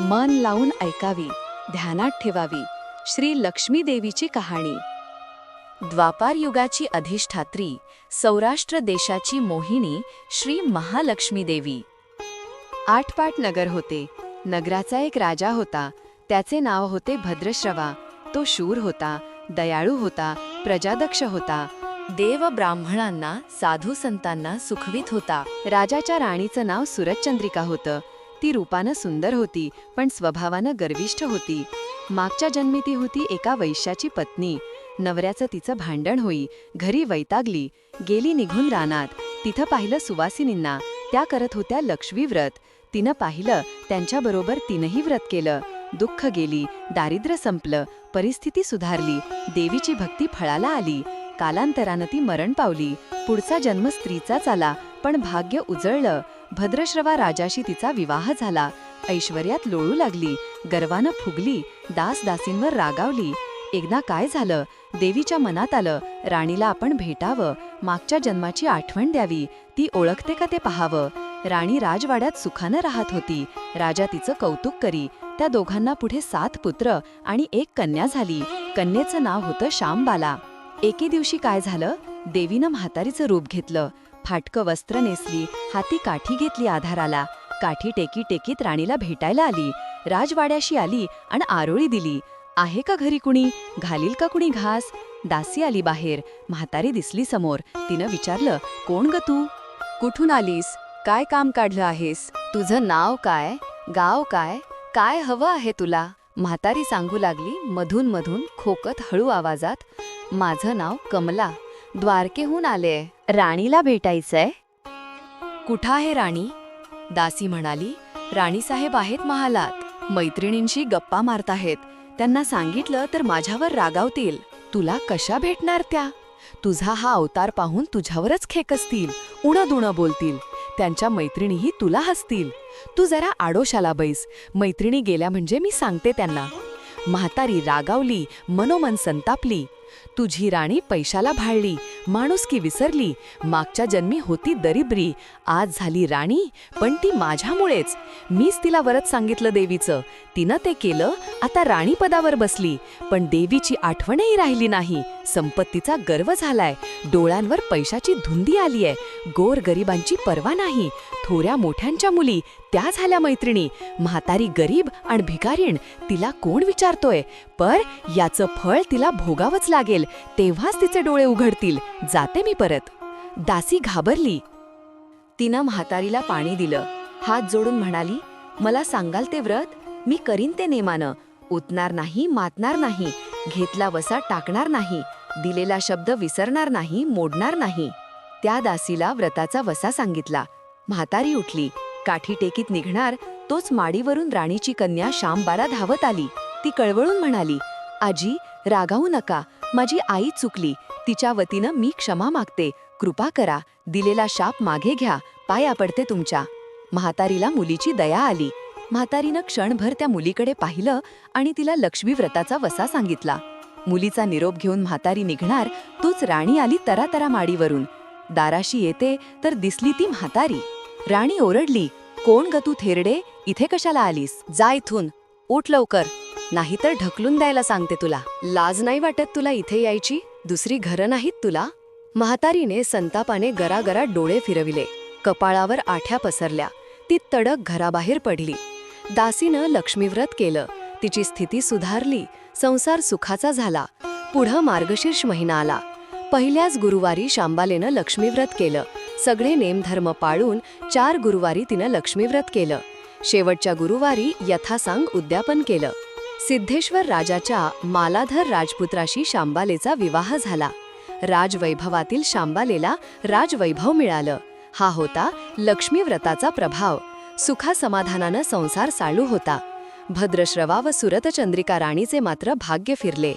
मन लावून ऐकावी ध्यानात ठेवावी श्री लक्ष्मी देवीची कहाणी. द्वापार युगाची अधिष्ठात्री सौराष्ट्र देशाची मोहिनी श्री महालक्ष्मी देवी. आठपाट नगर होते. नगराचा एक राजा होता. त्याचे नाव होते भद्रश्रवा. तो शूर होता दयाळू होता प्रजादक्ष होता. देव ब्राह्मणांना साधू संतांना सुखवीत होता. राजाच्या राणीचं नाव सुरतचंद्रिका होतं. ती रूपानं सुंदर होती पण स्वभावानं गर्विष्ठ होती. मागच्या जन्मी ती होती एका वैश्याची पत्नी. नवऱ्याचं तिचं भांडण होई घरी वैतागली गेली निघून रानात. तिथं पाहिलं सुवासिनींना. त्या करत होत्या लक्ष्मी व्रत. तिनं पाहिलं त्यांच्याबरोबर तिनंही व्रत केलं. दुःख गेली दारिद्र्य संपलं परिस्थिती सुधारली देवीची भक्ती फळाला आली. कालांतरानं ती मरण पावली. पुढचा जन्म स्त्रीचाच आला पण भाग्य उजळलं भद्रश्रवा राजाशी तिचा विवाह झाला. ऐश्वर्यात लोळू लागली गर्वानं फुगली दासदासींवर रागावली. एकदा काय झालं? देवीच्या मनात आलं राणीला आपण भेटावं मागच्या जन्माची आठवण द्यावी ती ओळखते का ते पाहावं? राणी राजवाड्यात सुखानं राहत होती. राजा तिचं कौतुक करी. त्या दोघांना पुढे सात पुत्र आणि एक कन्या झाली. कन्येचं नाव होतं श्यामबाला. एके दिवशी काय झालं? देवीनं म्हातारीचं रूप घेतलं. फाटकं वस्त्र नेसली हाती काठी घेतली आधाराला. काठी टेकी टेकीत राणीला भेटायला आली. राजवाड्याशी आली आणि आरोळी दिली. आहे का घरी कुणी? घालील का कुणी घास? दासी आली बाहेर. म्हातारी दिसली समोर. तिनं विचारलं कोण ग तू? कुठून आलीस? काय काम काढलं आहेस? तुझं नाव काय? गाव काय? काय हवं आहे तुला? म्हातारी सांगू लागली मधून मधून खोकत हळू आवाजात माझं नाव कमला. द्वारकेहून आले. राणीला भेटायचंय? कुठं आहे राणी? दासी म्हणाली राणीसाहेब आहेत महालात. मैत्रिणींशी गप्पा मारताहेत त्यांना सांगितलं तर माझ्यावर रागावतील. तुला कशा भेटणार त्या? तुझा हा अवतार पाहून तुझ्यावरच खेकसतील उणं बोलतील. त्यांच्या मैत्रिणीही तुला हसतील. तू जरा आडोशाला बैस. मैत्रिणी गेल्या म्हणजे मी सांगते त्यांना. म्हातारी रागावली मनोमन संतापली. तुझी राणी पैशाला भाळली. माणुसकी विसरली मागच्या जन्मी होती दरिद्री आज झाली राणी पण ती माझ्यामुळेच. मीच तिला वरत सांगितलं देवीचं. तिनं ते केलं आता राणी पदावर बसली. पण देवीची आठवणही राहिली नाही. संपत्तीचा गर्व झालाय. डोळ्यांवर पैशाची धुंदी आलीय. गोर गरिबांची पर्वा नाही. थोऱ्या मोठ्यांच्या मुली त्या झाल्या मैत्रिणी. म्हातारी गरीब आणि भिकारीण तिला कोण विचारतोय? पर याचं फळ तिला भोगावंच लागेल. तेव्हाच तिचे डोळे उघडतील. जाते मी परत. दासी घाबरली. तिनं म्हातारीला पाणी दिलं. हात जोडून म्हणाली मला सांगाल ते व्रत? मी करीन ते नेमानं. उतणार नाही मातणार नाही. घेतला वसा टाकणार नाही. दिलेला शब्द विसरणार नाही मोडणार नाही. त्या दासीला व्रताचा वसा सांगितला. म्हातारी उठली. काठी टेकीत निघणार तोच माडीवरून राणीची कन्या श्यामबाला धावत आली. ती कळवळून म्हणाली आजी रागावू नका. माझी आई चुकली. तिच्या वतीनं मी क्षमा मागते. कृपा करा. दिलेला शाप मागे घ्या. पाया पडते तुमच्या. म्हातारीला मुलीची दया आली. म्हातारीनं क्षणभर त्या मुलीकडे पाहिलं आणि तिला लक्ष्मी व्रताचा वसा सांगितला. मुलीचा निरोप घेऊन म्हातारी निघणार तोच राणी आली तरातरा माडीवरून. दाराशी येते तर दिसली ती म्हातारी. राणी ओरडली कोण ग तू थेरडे? इथे कशाला आलीस? जा इथून. उठ लवकर. नाहीतर ढकलून द्यायला सांगते तुला. लाज नाही वाटत तुला इथे यायची? दुसरी घरं नाहीत तुला? म्हातारीने संतापाने गरागरा डोळे फिरविले. कपाळावर आठ्या पसरल्या. ती तडक घराबाहेर पडली. दासीनं लक्ष्मीव्रत केलं. तिची स्थिती सुधारली. संसार सुखाचा झाला. पुढं मार्गशीर्ष महिना आला. पहिल्याच गुरुवारी शांबालेनं लक्ष्मीव्रत केलं. सगळे नेमधर्म पाळून चार गुरुवारी तिनं लक्ष्मीव्रत केलं. शेवटच्या गुरुवारी यथासांग उद्यापन केलं. सिद्धेश्वर राजाच्या मालाधर राजपुत्राशी शांबालेचा विवाह झाला. राजवैभवातील शांबालेला राजवैभव मिळालं. हा होता लक्ष्मीव्रताचा प्रभाव. सुखासमाधानानं संसार चालू होता. भद्रश्रवा व सुरतचंद्रिका राणीचे मात्र भाग्य फिरले.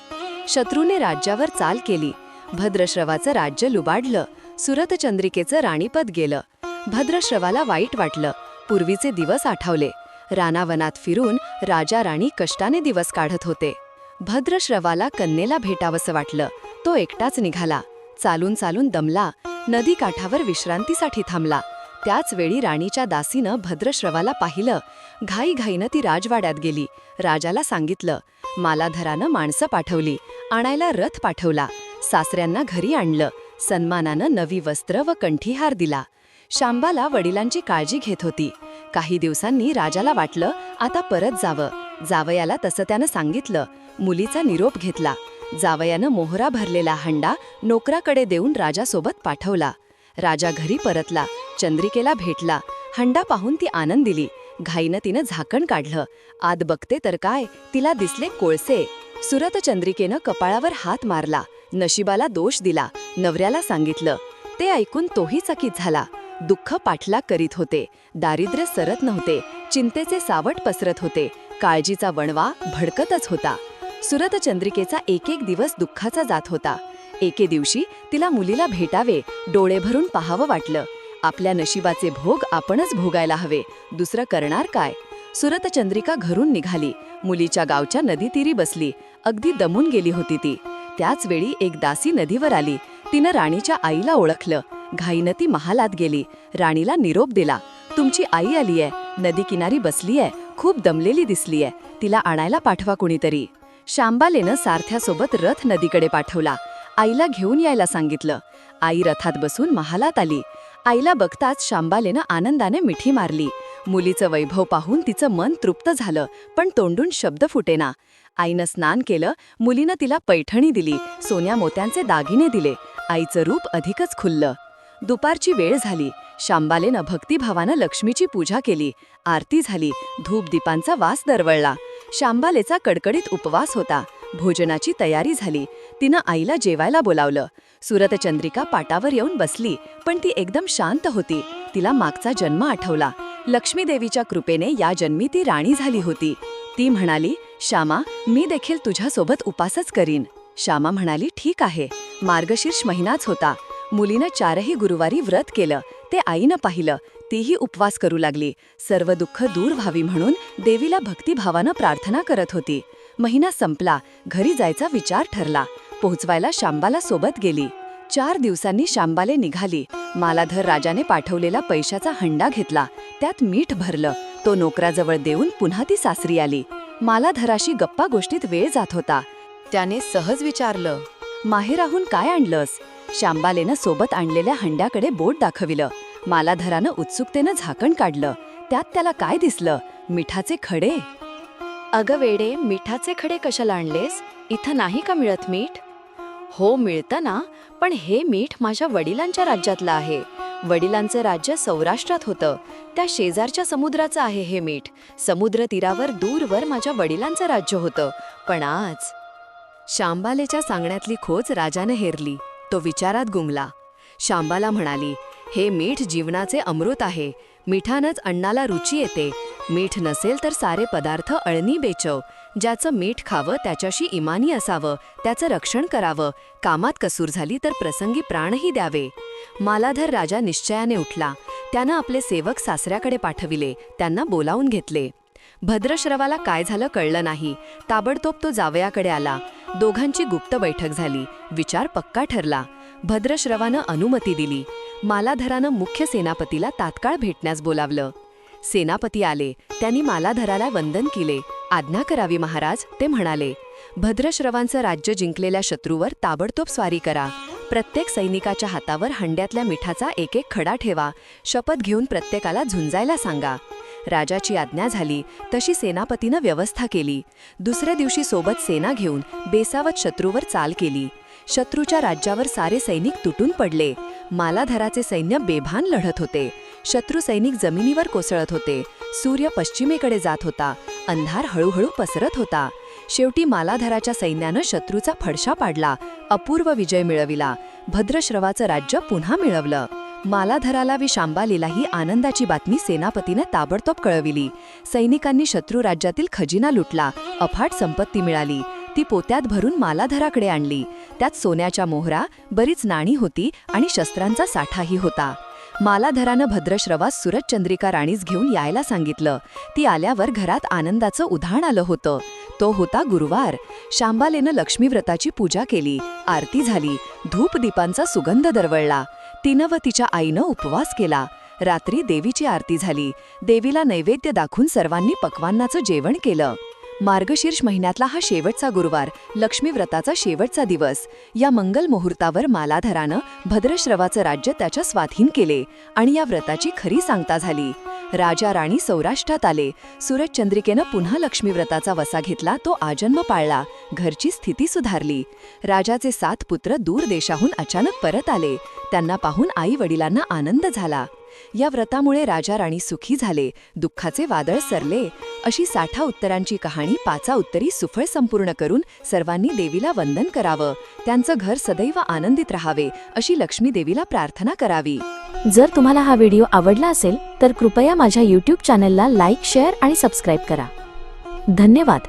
शत्रूने राज्यावर चाल केली. भद्रश्रवाचं राज्य लुबाडलं. सुरतचंद्रिकेचं राणीपद गेलं. भद्रश्रवाला वाईट वाटलं. पूर्वीचे दिवस आठवले. रानावनात फिरून राजा राणी कष्टाने दिवस काढत होते. भद्रश्रवाला कन्येला भेटावंसं वाटलं. तो एकटाच निघाला. चालून चालून दमला. नदी काठावर विश्रांतीसाठी थांबला. त्याच वेळी राणीच्या दासीनं भद्रश्रवाला पाहिलं. घाईघाईनं ती राजवाड्यात गेली. राजाला सांगितलं मालाधरानं माणसं पाठवली. आणायला रथ पाठवला. सासऱ्यांना घरी आणलं. सन्मानानं नवी वस्त्र व कंठीहार दिला. शांबाला वडिलांची काळजी घेत होती. काही दिवसांनी राजाला वाटलं आता परत जावं. जावयाला तसं त्यानं सांगितलं. मुलीचा निरोप घेतला. जावयानं मोहरा भरलेला हंडा नोकराकडे देऊन राजासोबत पाठवला. राजा घरी परतला. चंद्रिकेला भेटला. हंडा पाहून ती आनंद दिली घाईनं तिनं झाकण काढलं. आत बघते तर काय तिला दिसले कोळसे. सुरत चंद्रिकेनं कपाळावर हात मारला. नशिबाला दोष दिला. नवऱ्याला सांगितलं. ते ऐकून तोही चकित झाला. दुःख पाठलाग करीत होते. दारिद्र्य सरत नव्हते. चिंतेचे सावट पसरत होते. काळजीचा वणवा भडकतच होता. सुरत चंद्रिकेचा एक एक दिवस दुःखाचा जात होता. एके दिवशी तिला मुलीला भेटावे डोळे भरून पाहावं वाटलं. आपल्या नशिबाचे भोग आपणच भोगायला हवे. दुसरं करणार काय? सुरत चंद्रिका घरून निघाली. मुलीच्या गावच्या नदीतीरी बसली. अगदी दमून गेली होती ती. त्याच वेळी एक दासी नदीवर आली. तिनं राणीच्या आईला ओळखलं. घाईनं ती महालात गेली. राणीला निरोप दिला. तुमची आई आलीये. नदी किनारी बसलीय. खूप दमलेली दिसलीये. तिला आणायला पाठवा कुणीतरी. शांबालेनं सारथ्यासोबत रथ नदीकडे पाठवला. आईला घेऊन यायला सांगितलं. आई रथात बसून महालात आली. आईला बघताच शांबालेनं आनंदाने मिठी मारली. मुलीचं वैभव पाहून तिचं मन तृप्त झालं पण तोंडून शब्द फुटेना. आईनं स्नान केलं. मुलीनं तिला पैठणी दिली. सोन्या मोत्यांचे दागिने दिले. आईचं रूप अधिकच खुललं. दुपारची वेळ झाली. शांबालेनं भक्तिभावानं लक्ष्मीची पूजा केली. आरती झाली. धूप दीपांचा वास दरवळला. शांबालेचा कडकडीत उपवास होता. भोजनाची तयारी झाली. तिनं आईला जेवायला बोलावलं. सुरतचंद्रिका पाटावर येऊन बसली पण ती एकदम शांत होती. तिला मागचा जन्म आठवला. लक्ष्मीदेवीच्या कृपेने या जन्मी ती राणी झाली होती. ती म्हणाली श्यामा मी देखील तुझ्यासोबत उपासच करीन. श्यामा म्हणाली ठीक आहे. मार्गशीर्ष महिनाच होता. मुलीनं चारही गुरुवारी व्रत केलं ते आईनं पाहिलं तीही उपवास करू लागली. सर्व दुःख दूर व्हावी म्हणून देवीला भक्तिभावानं प्रार्थना करत होती. महिना संपला घरी जायचा विचार ठरला. पोहोचवायला शांबाला सोबत गेली. चार दिवसांनी शांबाले निघाली. मालाधर राजाने पाठवलेला पैशाचा हंडा घेतला. त्यात मीठ भरलं. तो नोकराजवळ देऊन पुन्हा ती सासरी आली. मालाधराशी गप्पा गोष्टीत वेळ जात होता. त्याने सहज विचारलं माहेराहून काय आणलंस? शांबालेनं सोबत आणलेल्या हंड्याकडे बोट दाखविलं. मालाधरानं उत्सुकतेनं झाकण काढलं. त्यात त्याला काय दिसलं? मिठाचे खडे? अगं वेडे मिठाचे खडे कशाला आणलेस? इथं नाही का मिळत मीठ? हो मिळतं ना पण हे मीठ माझ्या वडिलांच्या राज्यातलं आहे. वडिलांचं राज्य सौराष्ट्रात होतं. त्या शेजारच्या समुद्राचं आहे हे मीठ. समुद्र तीरावर दूरवर माझ्या वडिलांचं राज्य होतं. पण आज शांबालेच्या सांगण्यातली खोच राजानं हेरली. तो विचारात गुंगला. शांबाला म्हणाली हे मीठ जीवनाचे अमृत आहे. मिठानंच अन्नाला रुची येते. मीठ नसेल तर सारे पदार्थ अळणी बेचव. ज्याचं मीठ खावं त्याच्याशी इमानी असावं. त्याचं रक्षण करावं. कामात कसूर झाली तर प्रसंगी प्राणही द्यावे. मालाधर राजा निश्चयाने उठला. त्यानं आपले सेवक सासऱ्याकडे पाठविले. त्यांना बोलावून घेतले. भद्रश्रवाला काय झालं कळलं नाही. ताबडतोब तो जावयाकडे आला. दोघांची गुप्त बैठक झाली. विचार पक्का ठरला. भद्रश्रवानं अनुमती दिली. मालाधरानं मुख्य सेनापतीला तात्काळ भेटण्यास बोलावलं. सेनापती आले. त्यांनी मालाधराला वंदन केले. आज्ञा करावी महाराज ते म्हणाले. भद्रश्रवांचं राज्य जिंकलेल्या शत्रूवर ताबडतोब स्वारी करा. प्रत्येक सैनिकाच्या हातावर हंड्यातल्या मिठाचा एक एक खडा ठेवा. शपथ घेऊन प्रत्येकाला झुंजायला सांगा. राजाची आज्ञा झाली तशी सेनापतीनं व्यवस्था केली. दुसऱ्या दिवशी सोबत सेना घेऊन बेसावत शत्रूवर चाल केली. शत्रूच्या राज्यावर सारे सैनिक तुटून पडले. मालाधराचे सैन्य बेभान लढत होते. शत्रू सैनिक जमिनीवर कोसळत होते. सूर्य पश्चिमेकडे जात होता. अंधार हळूहळू पसरत होता. शेवटी मालाधराच्या सैन्यानं शत्रूचा फडशा पाडला. अपूर्व विजय मिळविला. भद्रश्रवाचं राज्य पुन्हा मिळवलं. मालाधराला विशांबालीलाही आनंदाची बातमी सेनापतीने ताबडतोब कळविली. सैनिकांनी शत्रू राज्यातील खजिना लुटला. अफाट संपत्ती मिळाली. ती पोत्यात भरून मालाधराकडे आणली. त्यात सोन्याच्या मोहरा बरीच नाणी होती आणि शस्त्रांचा साठाही होता. मालाधरानं भद्रश्रवास सुरतचंद्रिका राणीस घेऊन यायला सांगितलं. ती आल्यावर घरात आनंदाचं उधाण आलं होतं. तो होता गुरुवार. शांबालेनं लक्ष्मीव्रताची पूजा केली. आरती झाली. धूप दीपांचा सुगंध दरवळला. तिनं व तिच्या आईनं उपवास केला. रात्री देवीची आरती झाली. देवीला नैवेद्य दाखवून सर्वांनी पक्वान्नाचं जेवण केलं. मार्गशीर्ष महिन्यातला हा शेवटचा गुरुवार लक्ष्मी व्रताचा शेवटचा दिवस. या मंगल मुहूर्तावर मालाधरानं भद्रश्रवाचं राज्य त्याच्या स्वाधीन केले आणि या व्रताची खरी सांगता झाली. राजा राणी सौराष्ट्रात आले. सूरजचंद्रिकेनं पुन्हा लक्ष्मीव्रताचा वसा घेतला तो आजन्म पाळला घरची स्थिती सुधारली. राजाचे सात पुत्र दूर देशाहून अचानक परत आले. त्यांना पाहून आई वडिलांना आनंद झाला. या व्रतामुळे राजा राणी सुखी झाले दुःखाचे वादळ सरले. अशी साठा उत्तरांची कहाणी पाचा उत्तरी सुफळ संपूर्ण करून सर्वांनी देवीला वंदन करावं. त्यांचं घर सदैव आनंदित राहावे अशी लक्ष्मी देवीला प्रार्थना करावी. जर तुम्हाला हा व्हिडिओ आवडला असेल तर कृपया माझ्या यूट्यूब चॅनलला लाईक शेअर आणि सबस्क्राईब करा. धन्यवाद.